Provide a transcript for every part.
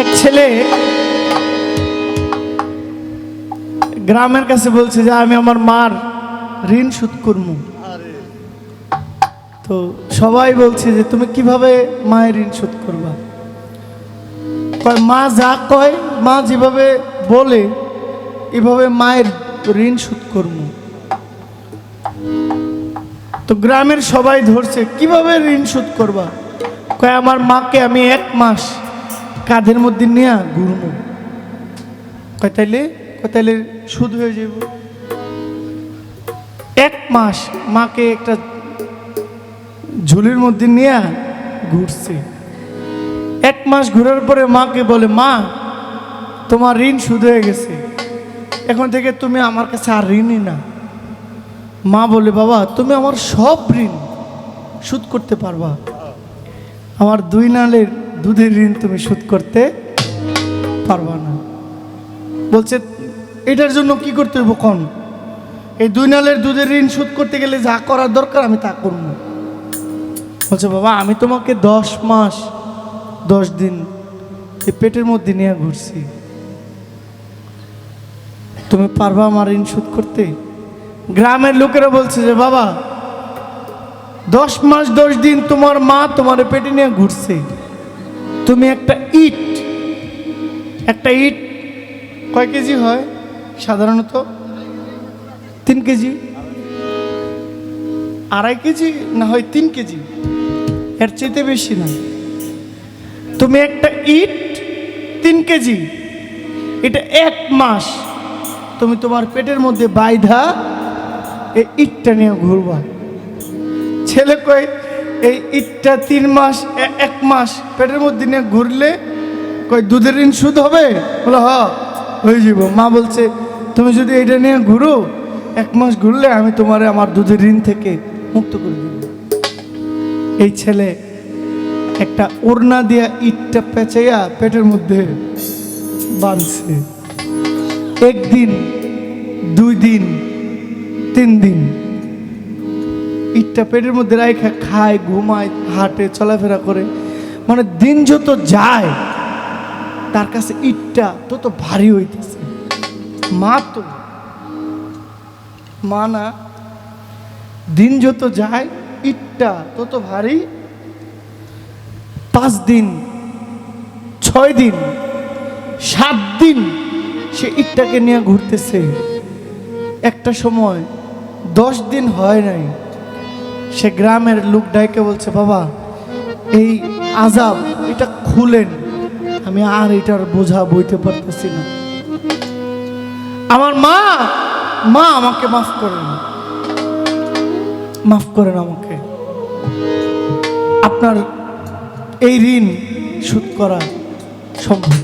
এক ছেলে গ্রামের কাছে বলছে যে, আমি আমার মার ঋণ শোধ করব তো সবাই বলছে যে, তুমি কীভাবে মায়ের ঋণ শোধ করবা? কয়, মা যা কয়, মা যেভাবে বলে, এভাবে মায়ের ঋণ শোধ করব তো গ্রামের সবাই ধরছে, কীভাবে ঋণ শোধ করবা? কয়, আমার মাকে আমি এক মাস কাঁধের মধ্যে নিয়ে ঘুরবো কয় তাইলে? কয় সুদ হয়ে যাব এক মাস মাকে একটা ঝুলির মধ্যে নিয়ে ঘুরছে। এক মাস ঘোরার পরে মাকে বলে, মা, তোমার ঋণ শুধু হয়ে গেছে। এখন থেকে তুমি আমার কাছে আর ঋণই না। মা বলে, বাবা, তুমি আমার সব ঋণ শোধ করতে পারবা। আমার দুই নালের দুধের ঋণ তুমি শোধ করতে পারবা না। বলছে, এটার জন্য কি করতে হইব কন? এই দুই নালের দুধের ঋণ শোধ করতে গেলে যা করার দরকার, আমি তা করব। বলছে, বাবা, আমি তোমাকে দশ মাস, দশ দিন এই পেটের মধ্যে নিয়ে ঘুরছি। তুমি পারবা আমার ঋণ শোধ করতে? গ্রামের লোকেরা বলছে যে, বাবা, দশ মাস, দশ দিন তোমার মা তোমার পেটে নিয়ে ঘুরছে। তুমি একটা ইট। একটা ইট কয় কেজি হয় সাধারণত? তিন কেজি। আড়াই কেজি না হয় তিন কেজি? এর চাইতে বেশি না। তুমি একটা ইট তিন কেজি। এটা এক মাস। তুমি তোমার পেটের মধ্যে বাইধা এই ইটটা নিয়ে ঘুরবা। ছেলে কই এই ইটটা তিন মাস এক মাস পেটের মধ্যে নিয়ে ঘুরলে কই দুধের ঋণ সুদ হবে? বলে, হ, হয়ে যাব। মা বলছে, তুমি যদি এটা নিয়ে ঘুরো, এক মাস ঘুরলে আমি তোমারে আমার দুধের ঋণ থেকে মুক্ত করে দেব। এই ছেলে একটা ওড়না দিয়া ইটটা পেঁচাইয়া পেটের মধ্যে বাঁধছে। একদিন, দুই দিন, তিন দিন ইটটা পেটের মধ্যে রাখা খায়, ঘুমায়, হাঁটে, চলাফেরা করে। মানে দিন যত যায়, তার কাছে ইটটা তত ভারী হইতেছে। মা তো মা না, দিন যত যায়, ইটটা তত ভারী। পাঁচ দিন, ছয় দিন, সাত দিন সে ইটটাকে নিয়ে ঘুরতেছে। একটা সময় দশ দিন হয় নাই। সে গ্রামের লোক ডাইকে বলছে, বাবা, এই আজাব, এটা খুলেন। আমি আর এটার বোঝা বইতে পারতেছি না। আমার মা মা আমাকে মাফ করেন। মাফ করেন আমাকে। আপনার এই ঋণ শোধ করা সম্ভব।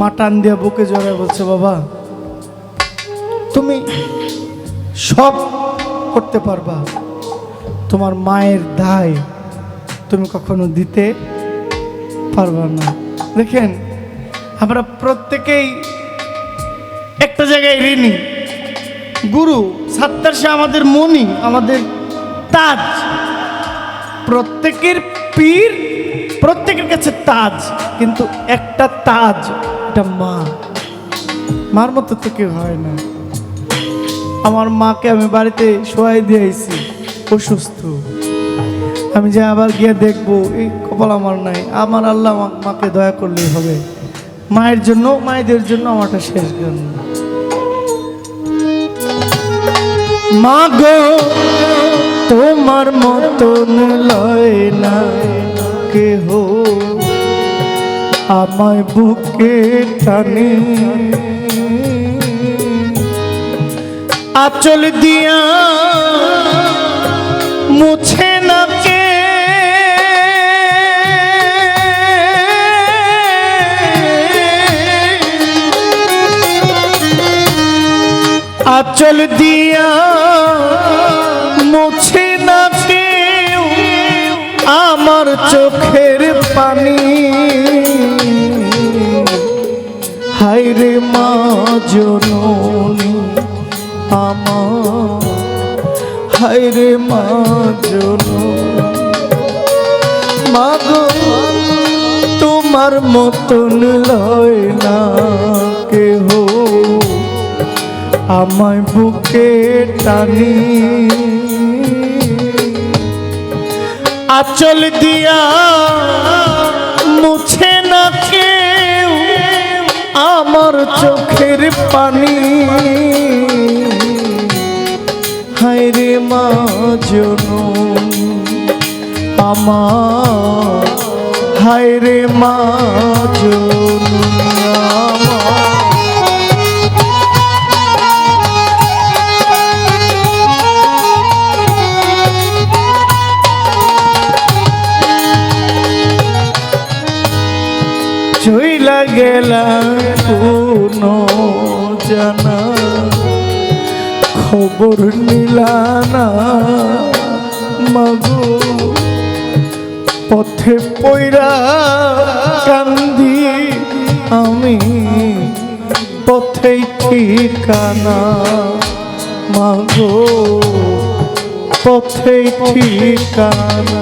মা টান দিয়া বুকে জড়ায় বলছে, বাবা, তুমি সব করতে পারবা। তোমার মায়ের দায় তুমি কখনো দিতে পারবা না। দেখেন, আমরা প্রত্যেকেই একটা জায়গায় ঋণী। গুরু, সাত্তার সে আমাদের মনি আমাদের তাজ। প্রত্যেকের পীর প্রত্যেকের কাছে তাজ, কিন্তু একটা তাজ, এটা মা। মার মতো তো কেউ হয় না। আমার মাকে আমি বাড়িতে শোয়াই দিয়েছি অসুস্থ আমি যে আবার গিয়ে দেখব, এই কপাল আমার নাই। আমার আল্লাহ মাকে দয়া করলেই হবে। মায়ের জন্য, মায়েদের জন্য আমারটা শেষ গান। মা গো, তোমার মতন লয় না কেহ। আমায় বুকে টানে আচল দিয়া মুছে না কে? আচল দিয়া মুছে না কেউ আমার চোখের পানি। হাইরে মা, জননী। আমার হাইরে মা জননী মা গো, তোমার মতন লয় না কেহ। আমায় বুকে টানি। আচল দিয়া মুছে না কেউ আমার চোখের পানি। হায় রে মা জনম আমার হায় রে মা জনম আমার চইলা গেলা কোন জানা। খবর নিলানা মাগো। পথে পয়রা কান্দি আমি পথেই ঠিকানা মাগো। পথেই ঠিকানা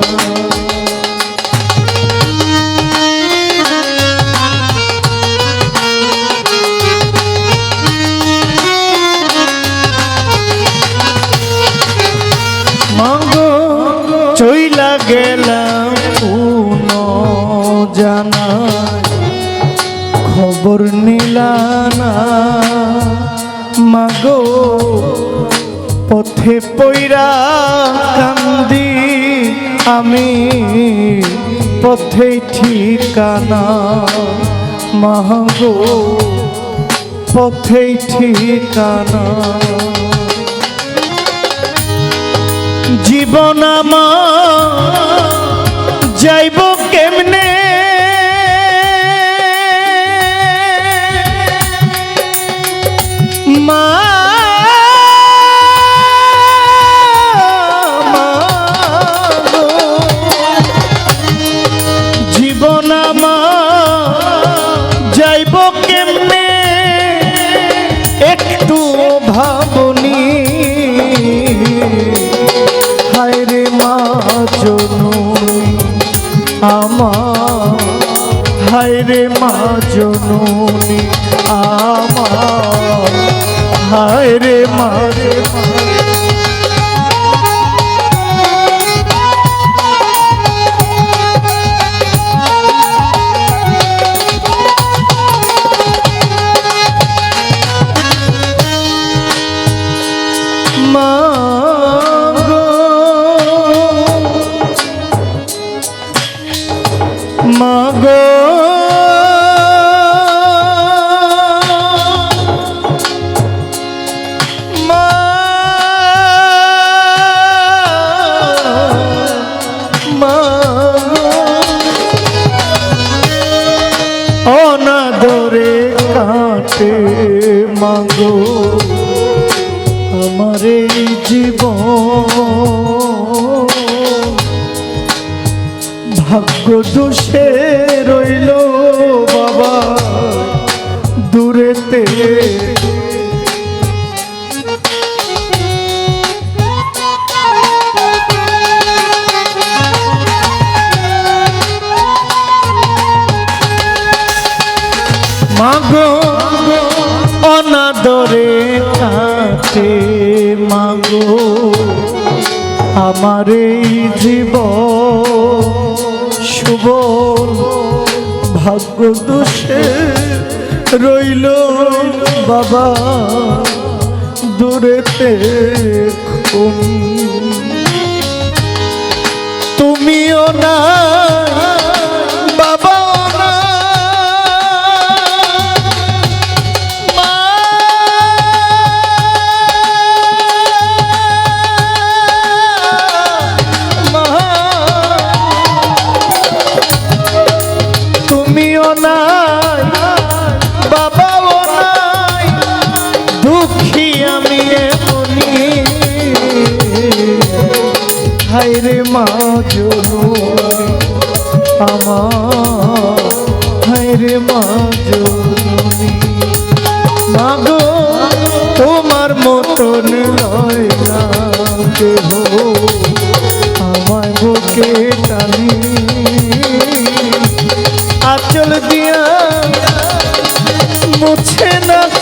পথে পইরা কান্দি আমি পথে ঠিকানা মাগো পথে ঠিকানা। জীবন আমার যাইব জননী আমার হায় রে মা জননী আমার হায় রে মা রে মা কাটে মাগো আমার এই জীবন। ভাগ্য দোষে আমার এই জীব শুভ ভাগ্য দোষে রইল বাবা দূরেতে তুমিও না মা জননী আমার হাইরে মা জননী মাগো, তোমার মতন লয় না কেহ আমায় বুকে টানি আচল দিয়া মুছে না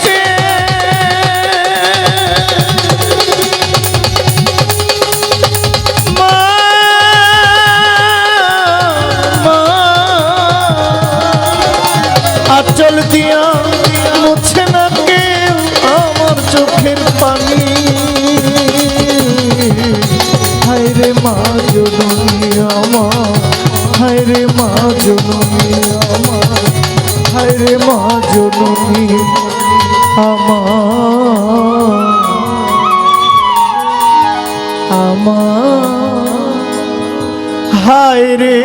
মা জননী আমার। হায় রে মা। জননী আমার আমার হায় রে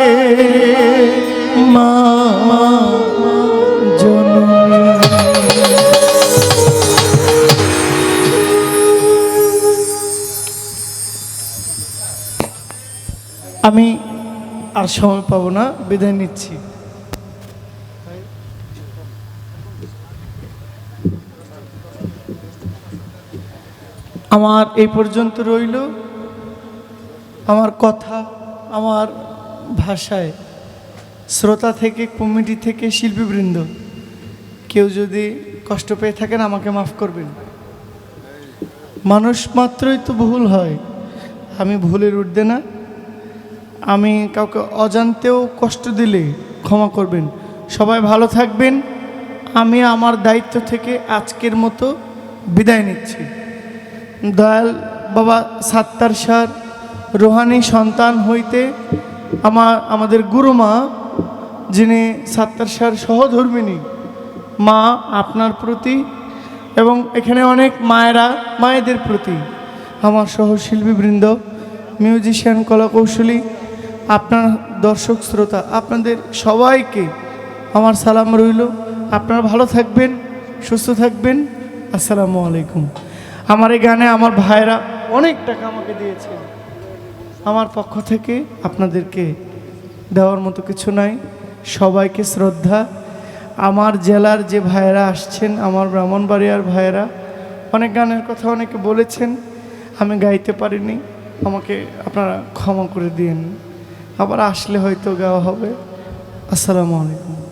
মা আর সময় পাবো না, বিদায় নিচ্ছি। আমার এই পর্যন্ত রইল। আমার কথা, আমার ভাষায়। শ্রোতা থেকে, কমিটি থেকে, শিল্পীবৃন্দ, কেউ যদি কষ্ট পেয়ে থাকেন, আমাকে মাফ করবেন। মানুষ মাত্রই তো ভুল হয়। আমি ভুলের উঠবে না। আমি কাউকে অজান্তেও কষ্ট দিলে ক্ষমা করবেন। সবাই ভালো থাকবেন। আমি আমার দায়িত্ব থেকে আজকের মতো বিদায় নিচ্ছি। দয়াল বাবা সাত্তার সার রোহানি সন্তান হইতে আমার, আমাদের গুরুমা, যিনি সাত্তার সার সহধর্মিনী মা আপনার প্রতি এবং এখানে অনেক মায়েরা, মায়েদের প্রতি আমার সহশিল্পীবৃন্দ, মিউজিশিয়ান কলাকৌশলী আপনার দর্শক, শ্রোতা, আপনাদের সবাইকে আমার সালাম রইল। আপনারা ভালো থাকবেন, সুস্থ থাকবেন। আসসালামু আলাইকুম। আমার এই গানে আমার ভাইরা অনেক টাকা আমাকে দিয়েছে। আমার পক্ষ থেকে আপনাদেরকে দেওয়ার মতো কিছু নাই। সবাইকে শ্রদ্ধা। আমার জেলার যে ভাইয়েরা আসছেন, আমার ব্রাহ্মণবাড়িয়ার ভাইয়েরা, অনেক গানের কথা অনেকে বলেছেন, আমি গাইতে পারিনি। আমাকে আপনারা ক্ষমা করে দিন আবার আসলে হয়তো গাওয়া হবে। আসসালামু আলাইকুম।